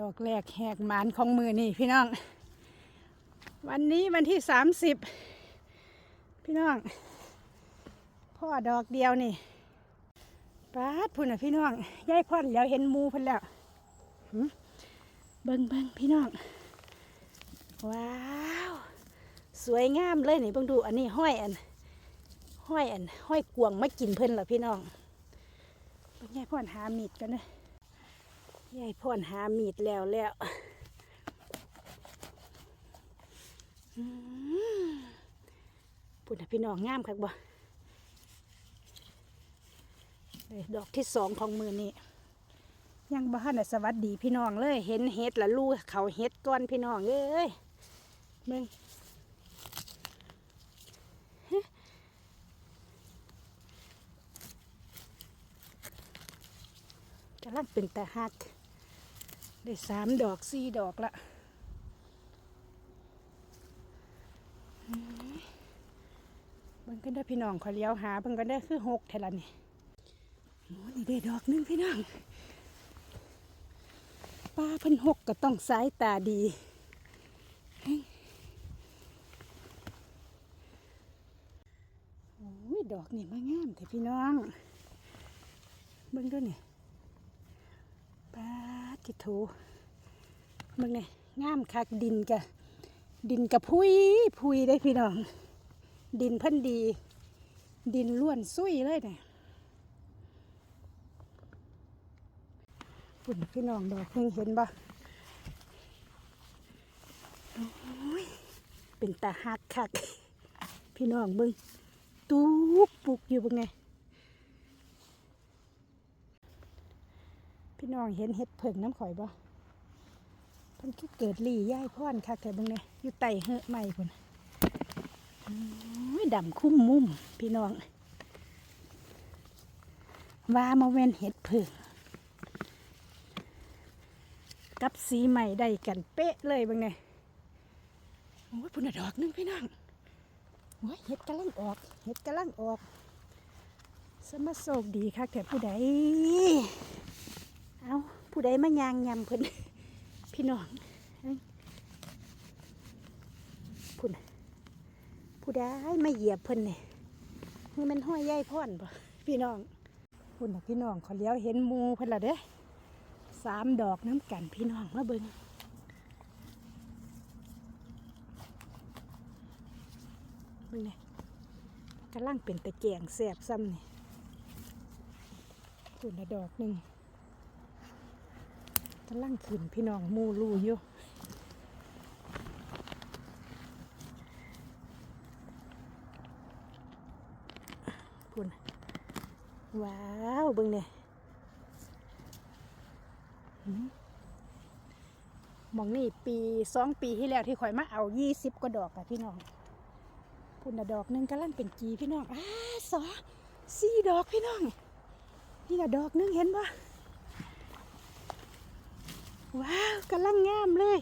ดอกแรกแหกหมานของมือนี่พี่น้อง วันนี้วันที่สามสิบพี่น้อง พ่อดอกเดียวนี่ปาดพุ่นอะพี่น้องยายพ่อนแล้วเห็นมูพิ่นแล้วหึเบิ่งเบิ่งพี่น้อง ว้าว สวยงามเลยนี่เบิ่งดูอันนี้ห้อยอัน ห้อยอัน ห้อยกวงมากินเพิ่นเหรอพี่น้องเบิ่งยายพ่อนหามีดกันนะย ยายพ่อนหามีดแล้วแล้วอืมพุ่นพี่น้องงามคักบ่เลยดอกที่สองของมือนี่ยังบ้านน่ะสวัสดีพี่น้องเลย เห็นเห็ดละลูเขาเห็ดก้อนพี่น้องเอ้ยเบิ่งกำลังเป็นแต่หัก ได้สามดอกสี่ดอกละเบิ่งกันได้พี่น้องขอเลี้ยวหาเบิ่งกันได้คือหกเท่าลนี่โอ้นี่ได้ดอกหนึงพี่น้องป้าเพิ่นหกก็ต้องสายตาดีโอ้ยดอกนี่มางามแต่พี่น้อง เบิ่งด้วยนี่ปา จิโถมึงเนี่ยงามคักดินกะดินกะพุยพุยได้พี่น้อง ดินเพิ่นดี ดินล้วนซุยเลยเนี่ยปุ่นพี่น้องดอกเพิ่งเห็นบ่เป็นตาหักคัก พี่น้องเบิ่งตูกปุกอยู่บิ่งไง พี่น้องเห็นเห็ดเผิงน้ำข่อยบ่เพิ่นคือเกิดลี่ย่ายพ่อนคักแต่เบิ่งเนี่ยอยู่ไต่เฮอะใหม่พุ่นดำคุ้มมุมพี่น้อง ว่ามาเว้นเห็ดเผิงกับสีใหม่ได้กันเป๊ะเลยเบิ่งเนี่ยโอ้ยพุ่นนะดอกหนึงพี่น้องโอ้ยเห็ดกำลังออกเห็ดกำลังออกสมาโศกดีคักแต่ผู้ใด เอาผู้ใดมายางยำเพิ่นพี่น้องเอ้ยผู้น่ะผู้ใดมาเหยียบเพิ่นเนี่ยมันเป็นห้อยใยพ่อนปะพี่น้องคุณน่ะพี่น้องเขาเลี้ยวเห็นมูเพิ่นละเด้สามดอกน้ำกันพี่น้องมาเบิ่งเบิ่งเนี่ยกำลังเป็นตะแกงแสบซ้ำนี่คุณน่ะดอกหนึ่ง กำลังขึ้นพี่น้องมูรูอยู่พุ่นว้าวเบิ่งเนี่ยมองนี่ปีสองปีที่แล้วที่ข่อยมาเอายี่สิบกว่าดอกอะพี่น้องพุ่นน่ดอกนึงกำลังเป็นกีพี่น้องอ้าสองสี่ดอกพี่น้องนี่น่ะดอกนึงเห็นปะ ว้าวกำลังงามเลย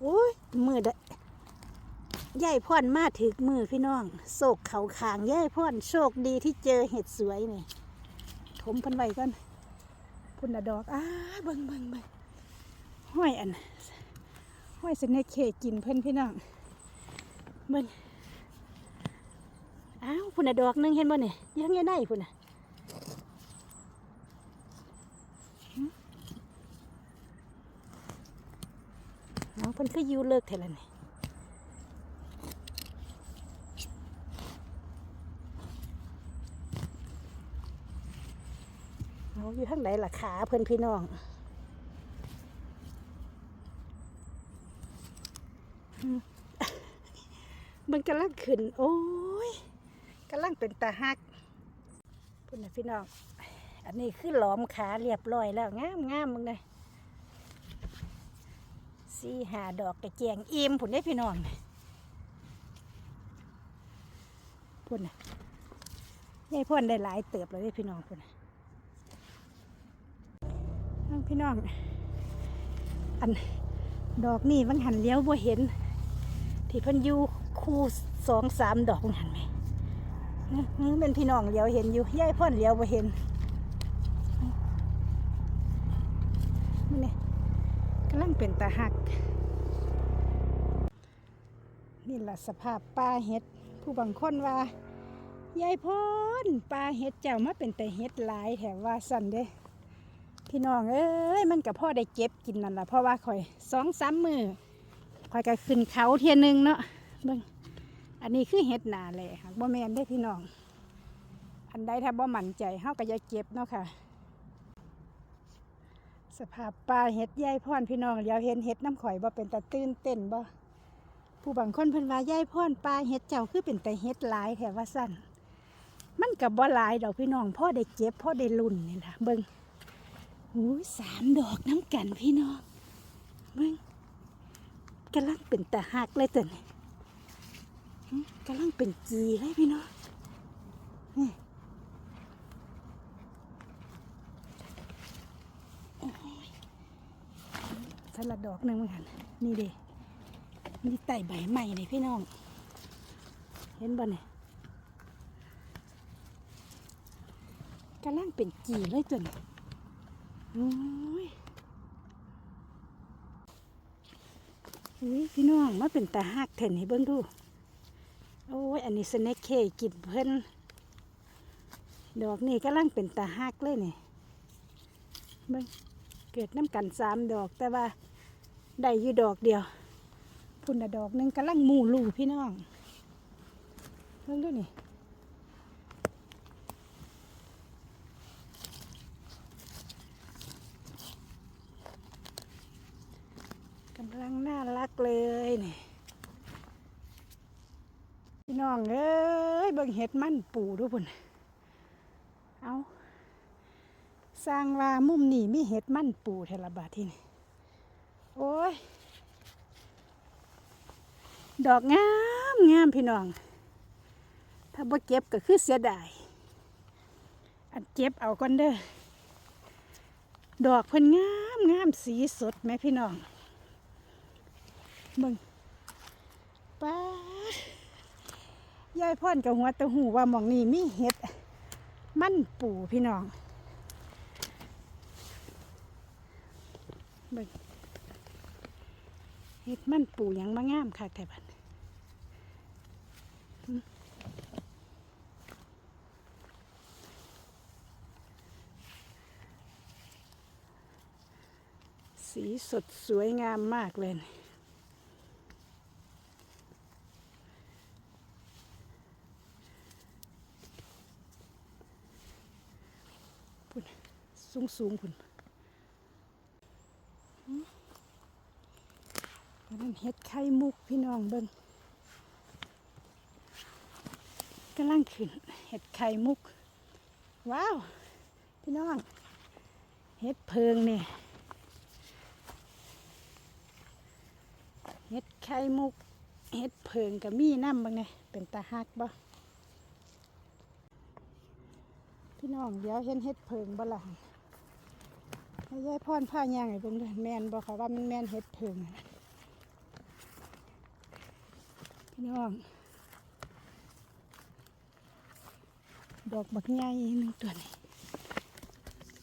โอ้ยมือดะยายพ่อนมาถึกมือพี่น้องโศกเขาขางยายพ่อนโชคดีที่เจอเห็ดสวยนี่ถมพันไว้ก่อนพุ่นดอกอ้าเบิ่งเบิ่งเบิ่งห้อยอันห้อยสเนคเคกินเพิ่อนพี่น้องเบิ่งอ้าวพุ่นดอกนึงเห็นบ่เนี่ยยังไงได้พุ่นน่ะ น้อง เพิ่นคือยูเลิกเท่านั้นนี่เอาอยู่ข้างไหนล่ะขาเพิ่อนพี่น้องมมันกำลังขึ้น โอ้ยกำลังเป็นตาหักพุ่นนะพี่น้อง อันนี้คือหลอมขาเรียบร้อยแล้ว งามงามมึงเลย สี่หาดอกกระเจียงอิ่มผุนได้พี่น้องพุ่นนะยายพ่นได้หลายเติบเลยเด้พี่น้องพุ่นนะพี่น้อง อันดอกนี่บางหันเลี้ยวบ่เห็น ที่พิ่นยูคู่สองสามดอกบางหันไหมอื้ออื้อเป็นพี่น้องเลี้ยวเห็นอยู่ยายพ่นเลี้ยวบ่เห็นนี่ ลังเป็นตาหัก นี่แหละสภาพปลาเห็ด ผู้บางคนว่ายายพรปลาเห็ดเจ้ามาเป็นแต่เห็ดหลายแถมว่าสั่นเด้พี่น้องเอ้ยมันกับพ่อได้เก็บกินนั่นแหละเพราะว่าข่อยสองสามมือข่อยก็ขึ้นเขาเทียนึงเนาะเบิ่งอันนี้คือเห็ดหนาแหละค่ะบ่แมนได้พี่น้อง อันใดถ้าบ่มั่นใจเฮาก็อย่าเก็บเนาะค่ะ สภาพปลาเห็ดยายพรพี่น้องเดี๋ยวเห็นเห็ดน้ำข่อยบ่เป็นตาตื่นเต้นบ่ผู้บางคนเพิ่นว่ายายพรปลาเห็ดเจ้าคือเป็นแต่เห็ดหลายแถวว่าสั้นมันกับบ่หลายดอกพี่น้องพ่อได้เก็บพ่อได้ลุ่นนี่ล่ะเบิ่งหูสามดอกน้ำกันพี่น้องมึงกำลังเป็นตาหักเลยตัวนี้กำลังเป็นจีเลยพี่น้องนี่โอ้ย สลัดดอกหนึ่งเหมือนกันนี่เด้นี่ไต่ใบใหม่เลยพี่น้อง เห็นบ่เนี่ยกำลังเป็นจีเลยตัวนี้โอ้ยอุ้ยพี่น้องมาเป็นตาหักเถนให้เบิ่งดู โอ้ย อันนี้สเน็กเคกินเพิ่นดอกนี่กำลังเป็นตาหักเลยเนี่ยเบิ่งเกิดน้ำกันสามดอกแต่ว่า ได้อยู่ดอกเดียว พุ่นน่ดอกหนึ่งกำลังหมูลูพี่น้องเบิ่งดูนี่กำลังน่ารักเลยนี่พี่น้องเอ้ยเบิ่งเห็ดมันปูดูพุ่นเอาสร้างว่ามุมนี่มีเห็ดมันปูเทละบาทที่นี่ โอ้ย ดอกงามงามพี่น้อง ถ้าบ่เก็บก็คือเสียดาย อันเก็บเอาก่อนเด้อ ดอกเพิ่นงามงามสีสดไหมพี่น้องมึงป้ายายพ่อนกับหัวตะหูว่าหมองนี่มีเห็ด มันปูพี่น้องเบิ่ง เห็ดมันปูหยังมางามค่ะแต่บัดสีสดสวยงามมากเลยนี่สูงสูงคุณอันนั้น เห็ดไข่มุกพี่น้องเบิ้งกำลังขึ้นเห็ดไข่มุก ว้าว พี่น้องเห็ดเพิงเนี่ยเห็ดไข่มุกเห็ดเพิงกับมีน้ำบ้างไงเป็นตาฮักบ่พี่น้องเดี๋ยวเห็นเห็ดเพิงบ่ล่ะให้ยายพรผ้ายางไอ้เบิ่งด้วยแมนบอกค่ะว่ามันแมนเฮ็ดเพิงอะ พี่น้อง ดอกบักใหญ่หนึ่งตัวนี้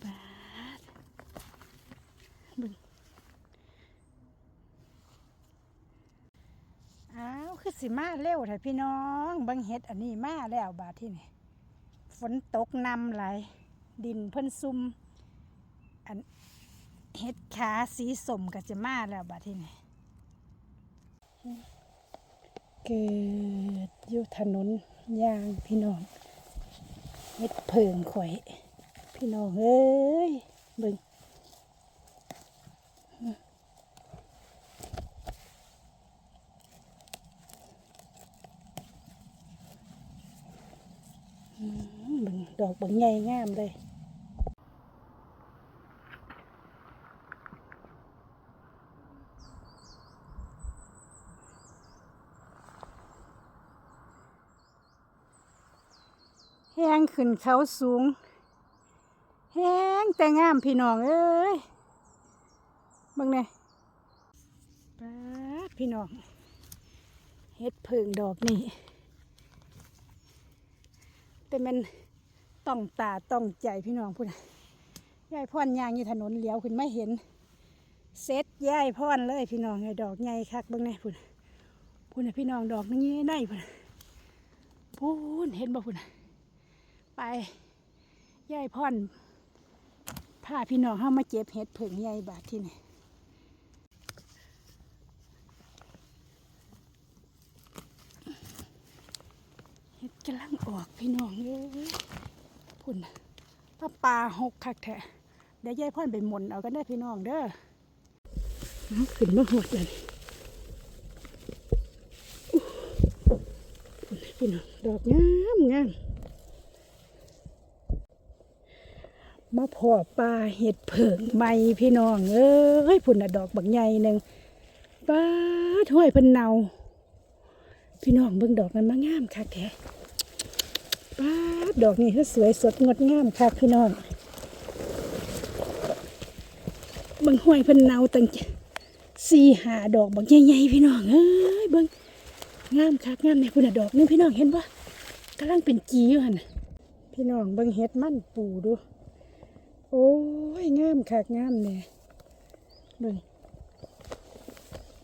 ปาดบิ่งอ้าวคือสิมาเร็วแท้พี่น้องบังเฮ็ดอันนี้มาแล้วบาดที่นี่ฝนตกนำไหลดินเพิ่นซุ่มอันเฮ็ดขาสีสมก็จะมาแล้วบัดที่นี่ เกิดอยู่ถนนยางพี่น้องเฮ็ดเพิงข่อย พี่น้องเอ้ยเบิ่งเบิ่งดอกบังใหญ่งามเลย แห้ง ขึ้นเขาสูง แห้งแต่งามพี่น้องเอ้ยบังเนี่ยป๊าพี่น้องเฮ็ดเพิงดอกนี่แต่มันต้องตาต้องใจพี่น้องพูดยายพ่อนยางอยู่ถนนเลี้ยวขึ้นไม่เห็นเซ็ตยายพ่อนเลยพี่น้องไอ้ดอกใหญ่คักบิ่งแน่พุ่นพุ่นะพี่น้องดอกนี้ได้พุ่นน่ะพุ่นเห็นบ่พุ่นะ ไปย่ายพ่อนพาพี่น้องเฮามาเจ็บเห็ดเผิงใหญ่บาดที่นี่เห็ดกำลังออกพี่น้องเอ้ยพุ่นป้าปลาหกคักแท้เดี๋ยวยายพ่อนไปหมุนเอากันได้พี่น้องเด้อขึ้นมาหดเลยพี่น้องดอกงามงามมา พอปลาเห็ดเผิงใหม่พี่น้องเอ้ยพุ่นดอกบักใหญ่หนึ่งป้าถ้วยพิ่นเนาพี่น้องเบิ่งดอกมันมางามคักแท้ป้าดอกนี้คือสวยสดงดงามคักพี่น้องเบิ่งห้วยพิ่นเนาตั้งสี่หาดอกบักใหญ่ๆพี่น้องเอ้ยเบิ่งงามคักงามในคุณน่ะดอกนึงพี่น้องเห็นปะกำลังเป็นจีอยู่หันน่ะพี่น้องเบิ่งเฮ็ดมันปูดู โอ้ยงามคักงามเนี่ยเบิ่ง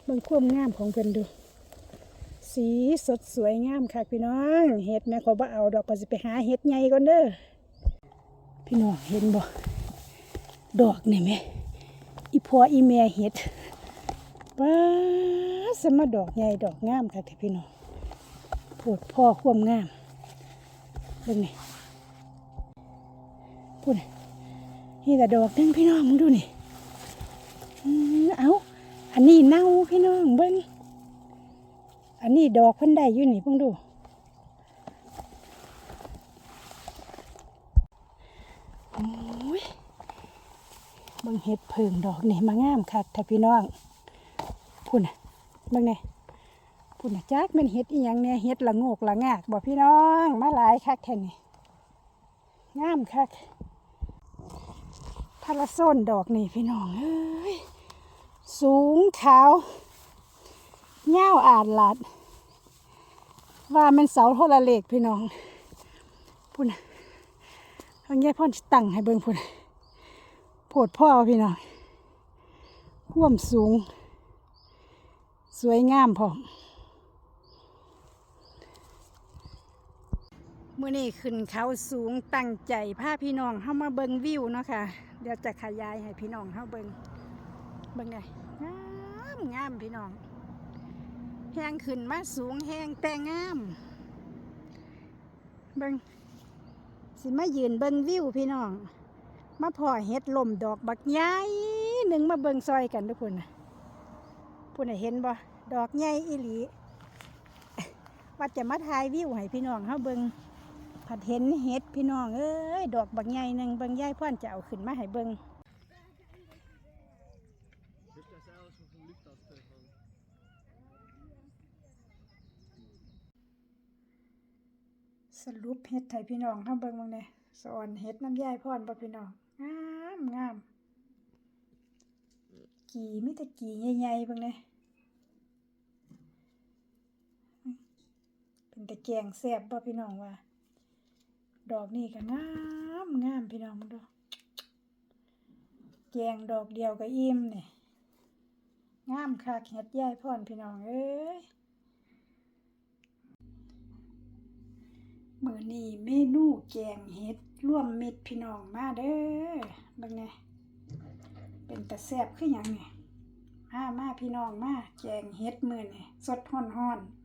เบิ่งความงามของเพิ่นดู สีสดสวยงามคักพี่น้องเฮ็ดแม่ขอบ่เอาดอกก็สิไปหาเฮ็ดใหญ่ก่อนเด้อพี่น้องเห็นบ่ดอกนี่แม่อีพ่ออีแม่เฮ็ดป้าสมาดอกใหญ่ดอกงามค่ะที่พี่น้องปวดพ่อควมงามเบิ่งนี่พูดน่ นี่แต่ดอกนึงพี่น้องมึงดูนี่เอาอันนี้เน่าพี่น้องเบิ่งอันนี้ดอกเพิ่นได้อยู่นี่เพิ่งดูโอ้ยบิ่งเห็ดเพิงดอกนี่มางามคักถ้าพี่น้องพุ่นะเบิ่งแน่พุ่นะจักมันเฮ็ดอีหยังเนี่ยเฮ็ดละงกละงากบ่พี่น้องมาหลายคักแท้นี่งามคัการาโซนดอกนี่พี่น้องเอ้ยสูงขาวเงาอาดลาดว่ามันเสาโทรเลขพี่น้องพุ่นเอาแง่พ่อนตั้งให้เบิ่งพุ่นโพดพ่อพี่น้องข่วมสูง สวยงามพร้อมมื่อนี้ขึ้นเขาสูงตั้งใจพาพี่น้องเข้ามาเบิงวิวเนาะค่ะ เดี๋ยวจะขยายให้พี่น้องเข้าเบิงเบิงไงงามงามพี่น้องแห้งขึ้นมาสูงแห้งแต่งาม เบิงสิมายืนเบิงวิวพี่น้อง มาพอเฮ็ดลมดอกบักใหญ่หนึ่งมาเบิงซอยกันทุกคนนะผู้ใดเห็นบ่ดอกใหญ่อีหลีว่าจะมาถ่ายวิวให้พี่น้องเฮาเบิง ผัดเห็นเห็ดพี่น้องเอ้ยดอกบักใหญ่หนึ่งบิงยายพ่อนจะเอาขึ้นมาให้เบิงสรุปเห็ดให้พี่น้องเฮาเบิงมึงเนี่ยสอนเห็ดน้ำยายพ่อนบ่พี่น้องงามงามกี่มิแต่กี่ใหญ่ๆเบิงเนี่ยเป็นตะแกงแซ่บบ่พี่น้องว่า ดอกนี่ก็งามงามพี่น้องมึงดูแกงดอกเดียวก็อิ่มเนี่ยงามคักเฮ็ดยายพรพี่น้องเอ้ยมื้อนี้เมนูแกงเฮ็ดร่วมมิตรพี่น้องมาเด้อบิ่งแหน่เป็นตะแซ่บคือหยังเนี่ยมามาพี่น้องมาแกงเฮ็ดมือนี่สดฮ้อนๆ